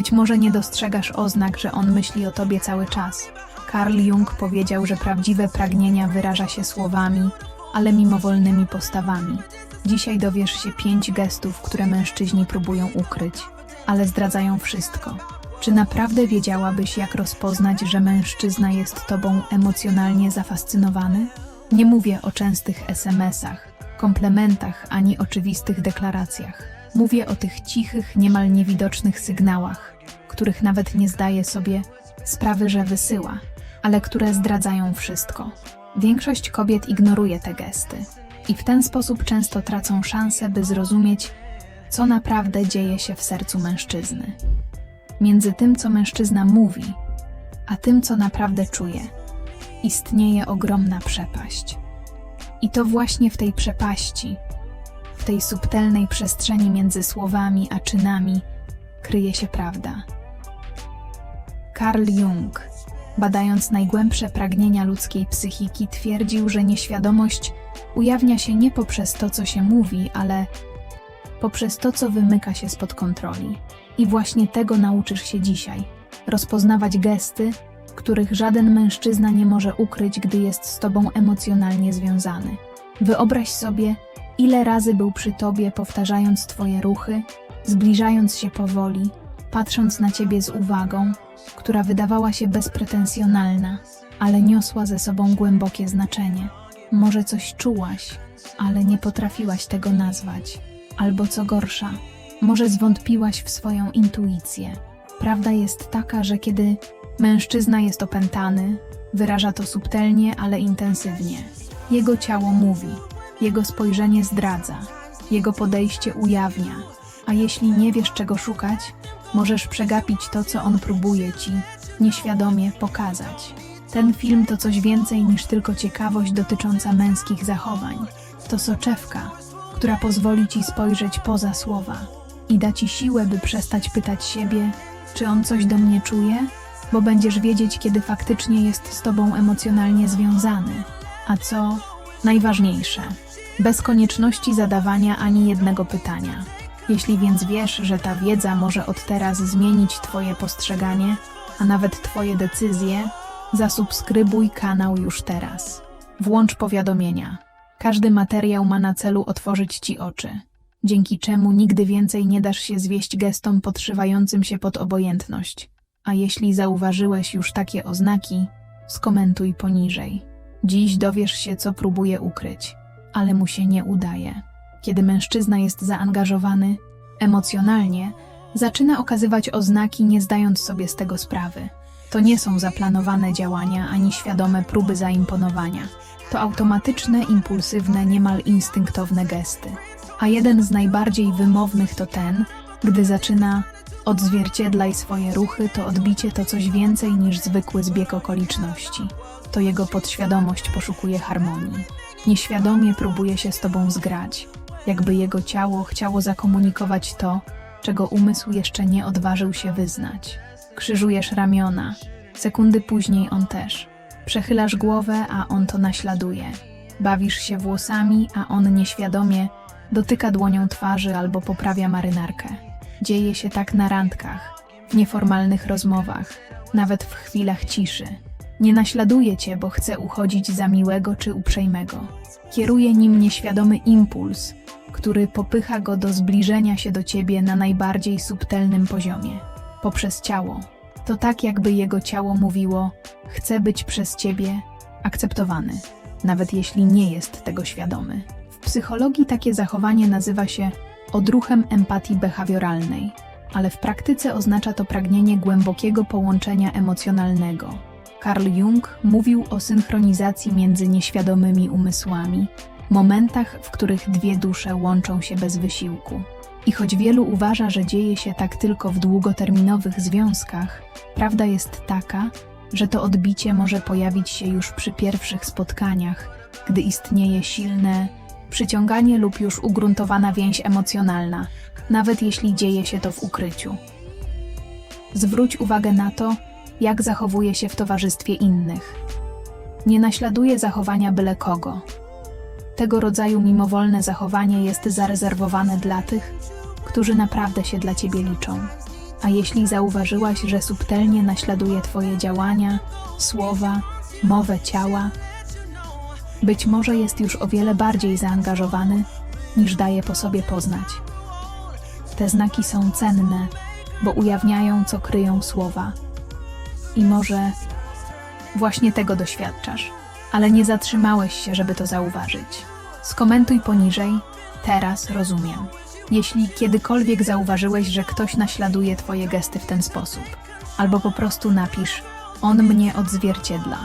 Być może nie dostrzegasz oznak, że on myśli o tobie cały czas. Carl Jung powiedział, że prawdziwe pragnienia wyraża się słowami, ale mimowolnymi postawami. Dzisiaj dowiesz się pięć gestów, które mężczyźni próbują ukryć, ale zdradzają wszystko. Czy naprawdę wiedziałabyś, jak rozpoznać, że mężczyzna jest tobą emocjonalnie zafascynowany? Nie mówię o częstych SMS-ach, komplementach ani oczywistych deklaracjach. Mówię o tych cichych, niemal niewidocznych sygnałach, których nawet nie zdaje sobie sprawy, że wysyła, ale które zdradzają wszystko. Większość kobiet ignoruje te gesty i w ten sposób często tracą szansę, by zrozumieć, co naprawdę dzieje się w sercu mężczyzny. Między tym, co mężczyzna mówi, a tym, co naprawdę czuje, istnieje ogromna przepaść. I to właśnie w tej przepaści, w tej subtelnej przestrzeni między słowami a czynami, kryje się prawda. Carl Jung, badając najgłębsze pragnienia ludzkiej psychiki, twierdził, że nieświadomość ujawnia się nie poprzez to, co się mówi, ale poprzez to, co wymyka się spod kontroli. I właśnie tego nauczysz się dzisiaj. Rozpoznawać gesty, których żaden mężczyzna nie może ukryć, gdy jest z tobą emocjonalnie związany. Wyobraź sobie, ile razy był przy tobie, powtarzając twoje ruchy, zbliżając się powoli, patrząc na ciebie z uwagą, która wydawała się bezpretensjonalna, ale niosła ze sobą głębokie znaczenie. Może coś czułaś, ale nie potrafiłaś tego nazwać. Albo co gorsza, może zwątpiłaś w swoją intuicję. Prawda jest taka, że kiedy mężczyzna jest opętany, wyraża to subtelnie, ale intensywnie. Jego ciało mówi, jego spojrzenie zdradza, jego podejście ujawnia, a jeśli nie wiesz czego szukać, możesz przegapić to, co on próbuje ci nieświadomie pokazać. Ten film to coś więcej niż tylko ciekawość dotycząca męskich zachowań. To soczewka, która pozwoli ci spojrzeć poza słowa i da ci siłę, by przestać pytać siebie, czy on coś do mnie czuje, bo będziesz wiedzieć, kiedy faktycznie jest z tobą emocjonalnie związany. A co najważniejsze, bez konieczności zadawania ani jednego pytania. Jeśli więc wiesz, że ta wiedza może od teraz zmienić Twoje postrzeganie, a nawet Twoje decyzje, zasubskrybuj kanał już teraz. Włącz powiadomienia. Każdy materiał ma na celu otworzyć Ci oczy, dzięki czemu nigdy więcej nie dasz się zwieść gestom podszywającym się pod obojętność. A jeśli zauważyłeś już takie oznaki, skomentuj poniżej. Dziś dowiesz się, co próbuje ukryć, ale mu się nie udaje. Kiedy mężczyzna jest zaangażowany emocjonalnie, zaczyna okazywać oznaki, nie zdając sobie z tego sprawy. To nie są zaplanowane działania ani świadome próby zaimponowania. To automatyczne, impulsywne, niemal instynktowne gesty. A jeden z najbardziej wymownych to ten, gdy zaczyna odzwierciedlaj swoje ruchy, to odbicie to coś więcej niż zwykły zbieg okoliczności. To jego podświadomość poszukuje harmonii. Nieświadomie próbuje się z tobą zgrać, jakby jego ciało chciało zakomunikować to, czego umysł jeszcze nie odważył się wyznać. Krzyżujesz ramiona, sekundy później on też. Przechylasz głowę, a on to naśladuje. Bawisz się włosami, a on nieświadomie dotyka dłonią twarzy albo poprawia marynarkę. Dzieje się tak na randkach, w nieformalnych rozmowach, nawet w chwilach ciszy. Nie naśladuje cię, bo chce uchodzić za miłego czy uprzejmego. Kieruje nim nieświadomy impuls, który popycha go do zbliżenia się do ciebie na najbardziej subtelnym poziomie poprzez ciało. To tak, jakby jego ciało mówiło: Chcę być przez ciebie akceptowany, nawet jeśli nie jest tego świadomy. W psychologii takie zachowanie nazywa się odruchem empatii behawioralnej, ale w praktyce oznacza to pragnienie głębokiego połączenia emocjonalnego. Carl Jung mówił o synchronizacji między nieświadomymi umysłami, momentach, w których dwie dusze łączą się bez wysiłku. I choć wielu uważa, że dzieje się tak tylko w długoterminowych związkach, prawda jest taka, że to odbicie może pojawić się już przy pierwszych spotkaniach, gdy istnieje silne przyciąganie lub już ugruntowana więź emocjonalna, nawet jeśli dzieje się to w ukryciu. Zwróć uwagę na to, jak zachowuje się w towarzystwie innych. Nie naśladuje zachowania byle kogo. Tego rodzaju mimowolne zachowanie jest zarezerwowane dla tych, którzy naprawdę się dla ciebie liczą. A jeśli zauważyłaś, że subtelnie naśladuje Twoje działania, słowa, mowę ciała, być może jest już o wiele bardziej zaangażowany, niż daje po sobie poznać. Te znaki są cenne, bo ujawniają, co kryją słowa. I może właśnie tego doświadczasz, ale nie zatrzymałeś się, żeby to zauważyć. Skomentuj poniżej, teraz rozumiem. Jeśli kiedykolwiek zauważyłeś, że ktoś naśladuje Twoje gesty w ten sposób, albo po prostu napisz: On mnie odzwierciedla.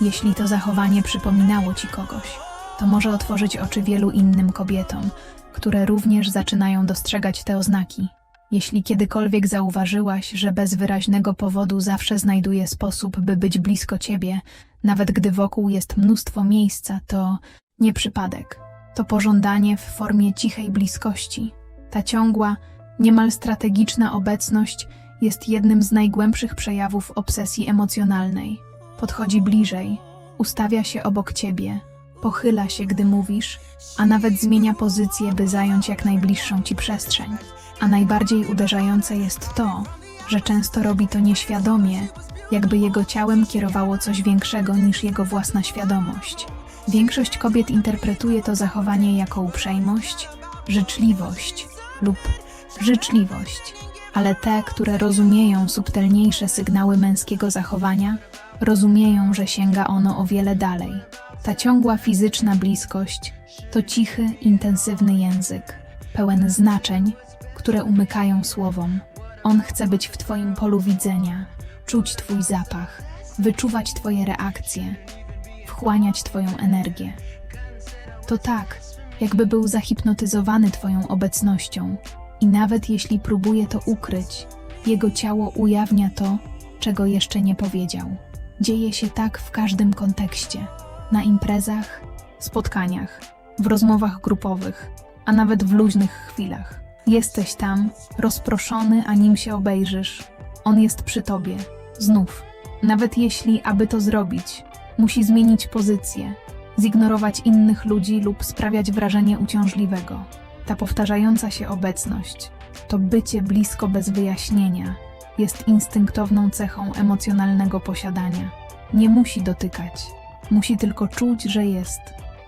Jeśli to zachowanie przypominało Ci kogoś, to może otworzyć oczy wielu innym kobietom, które również zaczynają dostrzegać te oznaki. Jeśli kiedykolwiek zauważyłaś, że bez wyraźnego powodu zawsze znajduje sposób, by być blisko ciebie, nawet gdy wokół jest mnóstwo miejsca, to nie przypadek. To pożądanie w formie cichej bliskości. Ta ciągła, niemal strategiczna obecność jest jednym z najgłębszych przejawów obsesji emocjonalnej. Podchodzi bliżej, ustawia się obok ciebie, pochyla się, gdy mówisz, a nawet zmienia pozycję, by zająć jak najbliższą ci przestrzeń. A najbardziej uderzające jest to, że często robi to nieświadomie, jakby jego ciałem kierowało coś większego niż jego własna świadomość. Większość kobiet interpretuje to zachowanie jako uprzejmość, życzliwość lub życzliwość, ale te, które rozumieją subtelniejsze sygnały męskiego zachowania, rozumieją, że sięga ono o wiele dalej. Ta ciągła fizyczna bliskość to cichy, intensywny język, pełen znaczeń, które umykają słowom. On chce być w Twoim polu widzenia, czuć Twój zapach, wyczuwać Twoje reakcje, wchłaniać Twoją energię. To tak, jakby był zahipnotyzowany Twoją obecnością i nawet jeśli próbuje to ukryć, jego ciało ujawnia to, czego jeszcze nie powiedział. Dzieje się tak w każdym kontekście na imprezach, spotkaniach, w rozmowach grupowych, a nawet w luźnych chwilach. Jesteś tam, rozproszony, a nim się obejrzysz. On jest przy tobie, znów. Nawet jeśli, aby to zrobić, musi zmienić pozycję, zignorować innych ludzi lub sprawiać wrażenie uciążliwego. Ta powtarzająca się obecność, to bycie blisko bez wyjaśnienia, jest instynktowną cechą emocjonalnego posiadania. Nie musi dotykać, musi tylko czuć, że jest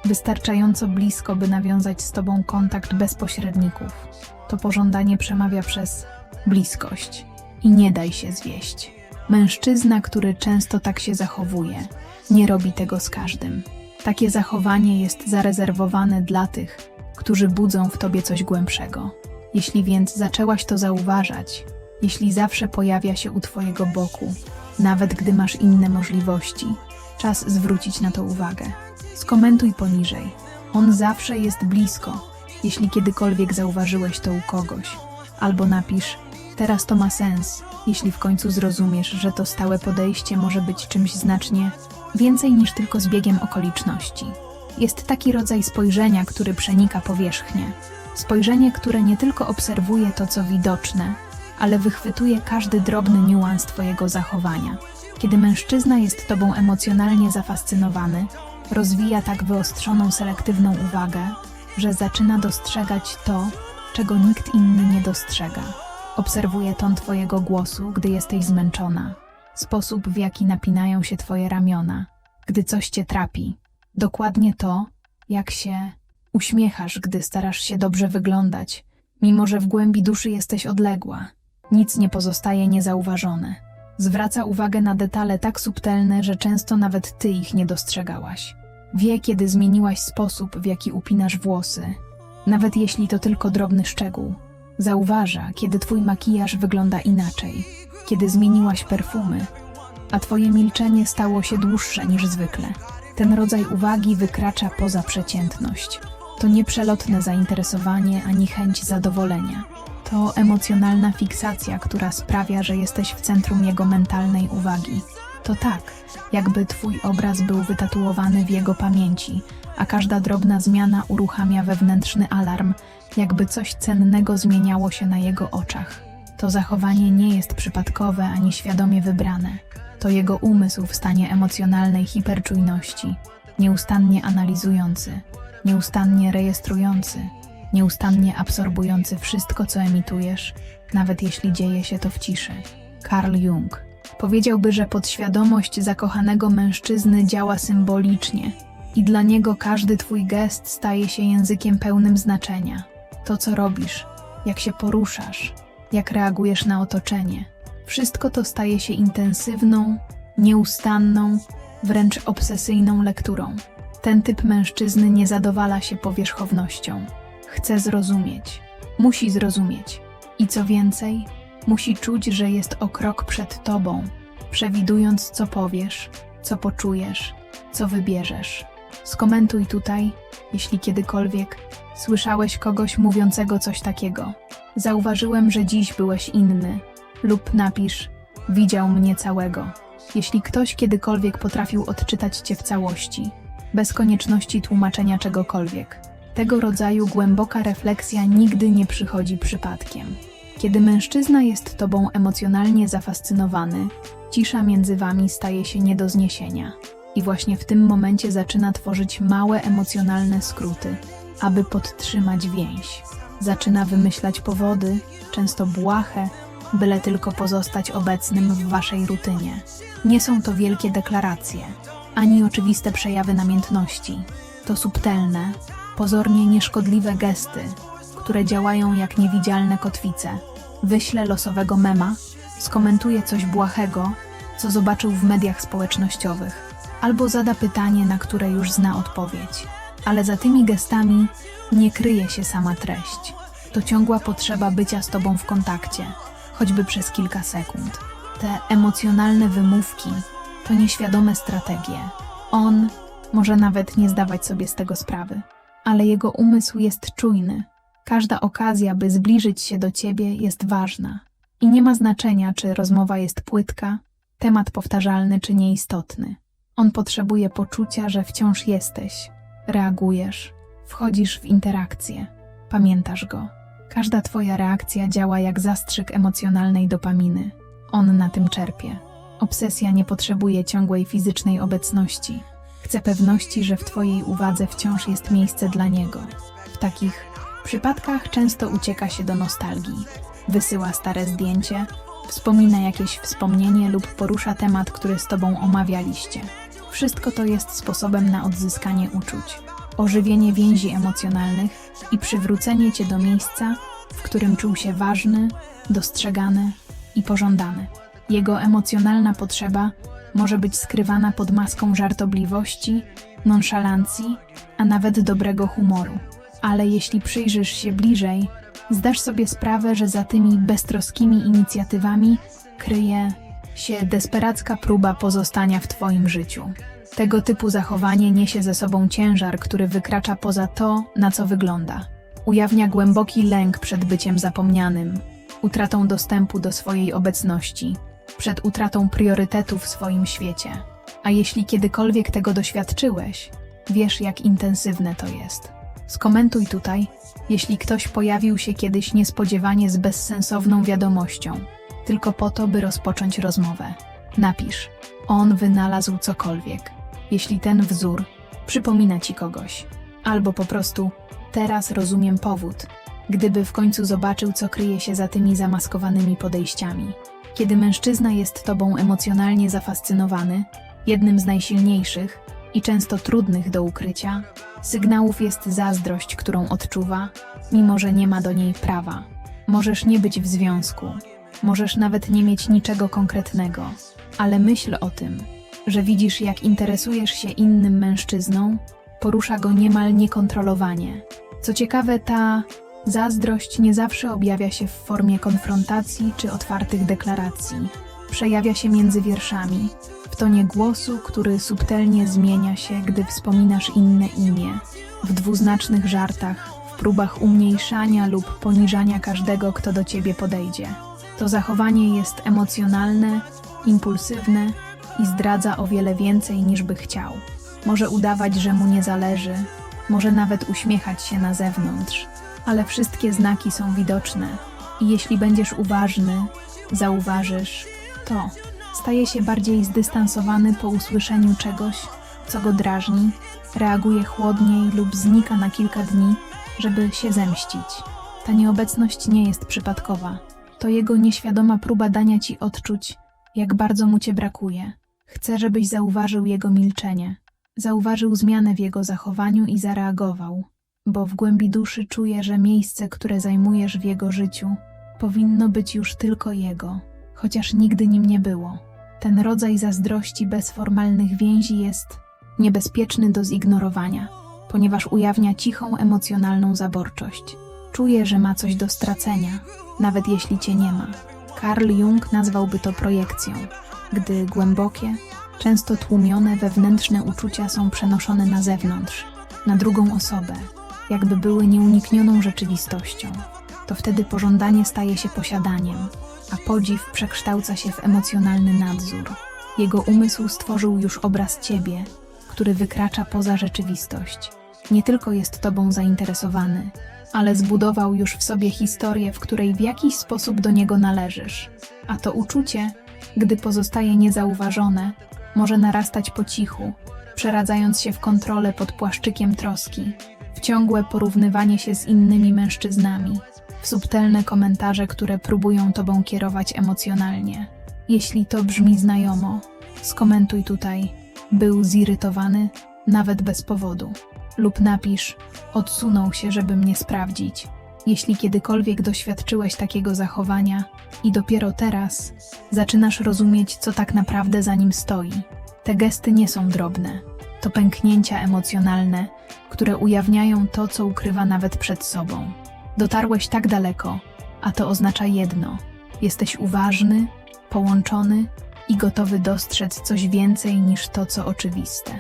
wystarczająco blisko, by nawiązać z tobą kontakt bez pośredników. To pożądanie przemawia przez bliskość i nie daj się zwieść. Mężczyzna, który często tak się zachowuje, nie robi tego z każdym. Takie zachowanie jest zarezerwowane dla tych, którzy budzą w tobie coś głębszego. Jeśli więc zaczęłaś to zauważać, jeśli zawsze pojawia się u twojego boku, nawet gdy masz inne możliwości, czas zwrócić na to uwagę. Skomentuj poniżej. On zawsze jest blisko, jeśli kiedykolwiek zauważyłeś to u kogoś. Albo napisz, teraz to ma sens, jeśli w końcu zrozumiesz, że to stałe podejście może być czymś znacznie więcej niż tylko zbiegiem okoliczności. Jest taki rodzaj spojrzenia, który przenika powierzchnię. Spojrzenie, które nie tylko obserwuje to, co widoczne, ale wychwytuje każdy drobny niuans Twojego zachowania. Kiedy mężczyzna jest Tobą emocjonalnie zafascynowany, rozwija tak wyostrzoną selektywną uwagę, że zaczyna dostrzegać to, czego nikt inny nie dostrzega. Obserwuje ton Twojego głosu, gdy jesteś zmęczona, sposób, w jaki napinają się Twoje ramiona, gdy coś Cię trapi. Dokładnie to, jak się uśmiechasz, gdy starasz się dobrze wyglądać, mimo że w głębi duszy jesteś odległa. Nic nie pozostaje niezauważone. Zwraca uwagę na detale tak subtelne, że często nawet ty ich nie dostrzegałaś. Wie, kiedy zmieniłaś sposób, w jaki upinasz włosy, nawet jeśli to tylko drobny szczegół. Zauważa, kiedy twój makijaż wygląda inaczej, kiedy zmieniłaś perfumy, a twoje milczenie stało się dłuższe niż zwykle. Ten rodzaj uwagi wykracza poza przeciętność. To nie przelotne zainteresowanie ani chęć zadowolenia. To emocjonalna fiksacja, która sprawia, że jesteś w centrum jego mentalnej uwagi. To tak, jakby twój obraz był wytatuowany w jego pamięci, a każda drobna zmiana uruchamia wewnętrzny alarm, jakby coś cennego zmieniało się na jego oczach. To zachowanie nie jest przypadkowe ani świadomie wybrane. To jego umysł w stanie emocjonalnej hiperczujności, nieustannie analizujący, nieustannie rejestrujący, nieustannie absorbujący wszystko, co emitujesz, nawet jeśli dzieje się to w ciszy. Carl Jung powiedziałby, że podświadomość zakochanego mężczyzny działa symbolicznie i dla niego każdy twój gest staje się językiem pełnym znaczenia. To, co robisz, jak się poruszasz, jak reagujesz na otoczenie, wszystko to staje się intensywną, nieustanną, wręcz obsesyjną lekturą. Ten typ mężczyzny nie zadowala się powierzchownością. Chce zrozumieć, musi zrozumieć. I co więcej, musi czuć, że jest o krok przed tobą, przewidując, co powiesz, co poczujesz, co wybierzesz. Skomentuj tutaj, jeśli kiedykolwiek słyszałeś kogoś mówiącego coś takiego. Zauważyłem, że dziś byłeś inny, lub napisz: Widział mnie całego. Jeśli ktoś kiedykolwiek potrafił odczytać cię w całości, bez konieczności tłumaczenia czegokolwiek. Tego rodzaju głęboka refleksja nigdy nie przychodzi przypadkiem. Kiedy mężczyzna jest tobą emocjonalnie zafascynowany, cisza między wami staje się nie do zniesienia. I właśnie w tym momencie zaczyna tworzyć małe emocjonalne skróty, aby podtrzymać więź. Zaczyna wymyślać powody, często błahe, byle tylko pozostać obecnym w waszej rutynie. Nie są to wielkie deklaracje, ani oczywiste przejawy namiętności. To subtelne, pozornie nieszkodliwe gesty, które działają jak niewidzialne kotwice. Wyślę losowego mema, skomentuje coś błahego, co zobaczył w mediach społecznościowych, albo zada pytanie, na które już zna odpowiedź. Ale za tymi gestami nie kryje się sama treść. To ciągła potrzeba bycia z tobą w kontakcie, choćby przez kilka sekund. Te emocjonalne wymówki to nieświadome strategie. On może nawet nie zdawać sobie z tego sprawy, ale jego umysł jest czujny. Każda okazja, by zbliżyć się do ciebie, jest ważna. I nie ma znaczenia, czy rozmowa jest płytka, temat powtarzalny czy nieistotny. On potrzebuje poczucia, że wciąż jesteś, reagujesz, wchodzisz w interakcję, pamiętasz go. Każda twoja reakcja działa jak zastrzyk emocjonalnej dopaminy. On na tym czerpie. Obsesja nie potrzebuje ciągłej fizycznej obecności. Chce pewności, że w twojej uwadze wciąż jest miejsce dla niego. W takich przypadkach często ucieka się do nostalgii. Wysyła stare zdjęcie, wspomina jakieś wspomnienie lub porusza temat, który z tobą omawialiście. Wszystko to jest sposobem na odzyskanie uczuć, ożywienie więzi emocjonalnych i przywrócenie cię do miejsca, w którym czuł się ważny, dostrzegany i pożądany. Jego emocjonalna potrzeba może być skrywana pod maską żartobliwości, nonszalancji, a nawet dobrego humoru. Ale jeśli przyjrzysz się bliżej, zdasz sobie sprawę, że za tymi beztroskimi inicjatywami kryje się desperacka próba pozostania w Twoim życiu. Tego typu zachowanie niesie ze sobą ciężar, który wykracza poza to, na co wygląda. Ujawnia głęboki lęk przed byciem zapomnianym, utratą dostępu do swojej obecności, przed utratą priorytetu w swoim świecie. A jeśli kiedykolwiek tego doświadczyłeś, wiesz, jak intensywne to jest. Skomentuj tutaj, jeśli ktoś pojawił się kiedyś niespodziewanie z bezsensowną wiadomością, tylko po to, by rozpocząć rozmowę. Napisz: On wynalazł cokolwiek. Jeśli ten wzór przypomina ci kogoś, albo po prostu teraz rozumiem powód, gdyby w końcu zobaczył, co kryje się za tymi zamaskowanymi podejściami. Kiedy mężczyzna jest tobą emocjonalnie zafascynowany, jednym z najsilniejszych i często trudnych do ukrycia, sygnałów jest zazdrość, którą odczuwa, mimo że nie ma do niej prawa. Możesz nie być w związku, możesz nawet nie mieć niczego konkretnego, ale myśl o tym, że widzisz, jak interesujesz się innym mężczyzną, porusza go niemal niekontrolowanie. Co ciekawe, ta zazdrość nie zawsze objawia się w formie konfrontacji czy otwartych deklaracji. Przejawia się między wierszami, w tonie głosu, który subtelnie zmienia się, gdy wspominasz inne imię, w dwuznacznych żartach, w próbach umniejszania lub poniżania każdego, kto do ciebie podejdzie. To zachowanie jest emocjonalne, impulsywne i zdradza o wiele więcej niż by chciał. Może udawać, że mu nie zależy, może nawet uśmiechać się na zewnątrz, ale wszystkie znaki są widoczne i jeśli będziesz uważny, zauważysz to. Staje się bardziej zdystansowany po usłyszeniu czegoś, co go drażni, reaguje chłodniej lub znika na kilka dni, żeby się zemścić. Ta nieobecność nie jest przypadkowa. To jego nieświadoma próba dania ci odczuć, jak bardzo mu cię brakuje. Chce, żebyś zauważył jego milczenie. Zauważył zmianę w jego zachowaniu i zareagował, bo w głębi duszy czuje, że miejsce, które zajmujesz w jego życiu, powinno być już tylko jego, chociaż nigdy nim nie było. Ten rodzaj zazdrości bez formalnych więzi jest niebezpieczny do zignorowania, ponieważ ujawnia cichą emocjonalną zaborczość. Czuje, że ma coś do stracenia, nawet jeśli cię nie ma. Carl Jung nazwałby to projekcją, gdy głębokie, często tłumione wewnętrzne uczucia są przenoszone na zewnątrz, na drugą osobę, jakby były nieuniknioną rzeczywistością. To wtedy pożądanie staje się posiadaniem, a podziw przekształca się w emocjonalny nadzór. Jego umysł stworzył już obraz ciebie, który wykracza poza rzeczywistość. Nie tylko jest tobą zainteresowany, ale zbudował już w sobie historię, w której w jakiś sposób do niego należysz. A to uczucie, gdy pozostaje niezauważone, może narastać po cichu, przeradzając się w kontrolę pod płaszczykiem troski, w ciągłe porównywanie się z innymi mężczyznami, w subtelne komentarze, które próbują tobą kierować emocjonalnie. Jeśli to brzmi znajomo, skomentuj tutaj, był zirytowany, nawet bez powodu. Lub napisz, odsunął się, żeby mnie sprawdzić. Jeśli kiedykolwiek doświadczyłeś takiego zachowania i dopiero teraz zaczynasz rozumieć, co tak naprawdę za nim stoi. Te gesty nie są drobne. To pęknięcia emocjonalne, które ujawniają to, co ukrywa nawet przed sobą. Dotarłeś tak daleko, a to oznacza jedno: jesteś uważny, połączony i gotowy dostrzec coś więcej niż to, co oczywiste.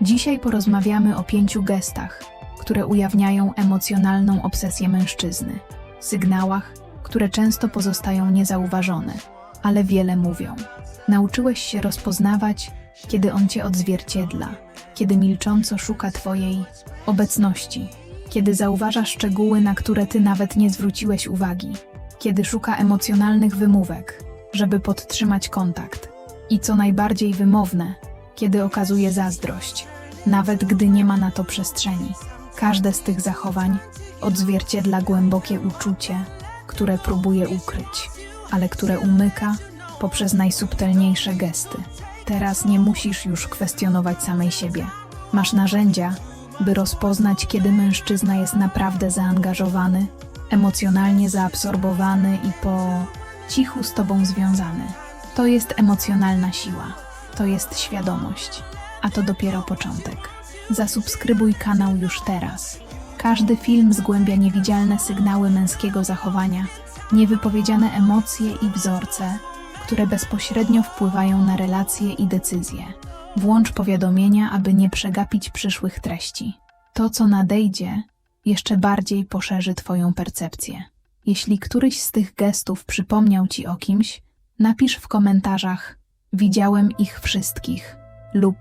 Dzisiaj porozmawiamy o pięciu gestach, które ujawniają emocjonalną obsesję mężczyzny, sygnałach, które często pozostają niezauważone, ale wiele mówią. Nauczyłeś się rozpoznawać, kiedy on cię odzwierciedla, kiedy milcząco szuka twojej obecności, kiedy zauważa szczegóły, na które ty nawet nie zwróciłeś uwagi, kiedy szuka emocjonalnych wymówek, żeby podtrzymać kontakt. I co najbardziej wymowne, kiedy okazuje zazdrość, nawet gdy nie ma na to przestrzeni. Każde z tych zachowań odzwierciedla głębokie uczucie, które próbuje ukryć, ale które umyka poprzez najsubtelniejsze gesty. Teraz nie musisz już kwestionować samej siebie. Masz narzędzia, by rozpoznać, kiedy mężczyzna jest naprawdę zaangażowany, emocjonalnie zaabsorbowany i po cichu z tobą związany. To jest emocjonalna siła, to jest świadomość, a to dopiero początek. Zasubskrybuj kanał już teraz. Każdy film zgłębia niewidzialne sygnały męskiego zachowania, niewypowiedziane emocje i wzorce, które bezpośrednio wpływają na relacje i decyzje. Włącz powiadomienia, aby nie przegapić przyszłych treści. To, co nadejdzie, jeszcze bardziej poszerzy Twoją percepcję. Jeśli któryś z tych gestów przypomniał Ci o kimś, napisz w komentarzach: Widziałem ich wszystkich, lub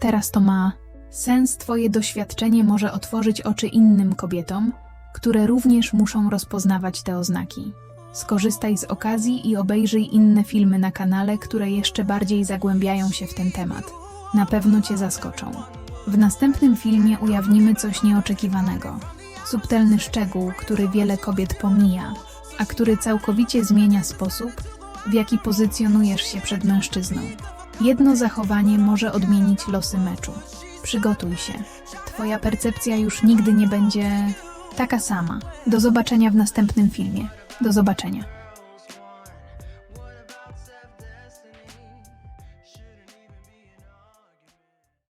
teraz to ma sens. Twoje doświadczenie może otworzyć oczy innym kobietom, które również muszą rozpoznawać te oznaki. Skorzystaj z okazji i obejrzyj inne filmy na kanale, które jeszcze bardziej zagłębiają się w ten temat. Na pewno Cię zaskoczą. W następnym filmie ujawnimy coś nieoczekiwanego. Subtelny szczegół, który wiele kobiet pomija, a który całkowicie zmienia sposób, w jaki pozycjonujesz się przed mężczyzną. Jedno zachowanie może odmienić losy meczu. Przygotuj się. Twoja percepcja już nigdy nie będzie taka sama. Do zobaczenia w następnym filmie. Do zobaczenia.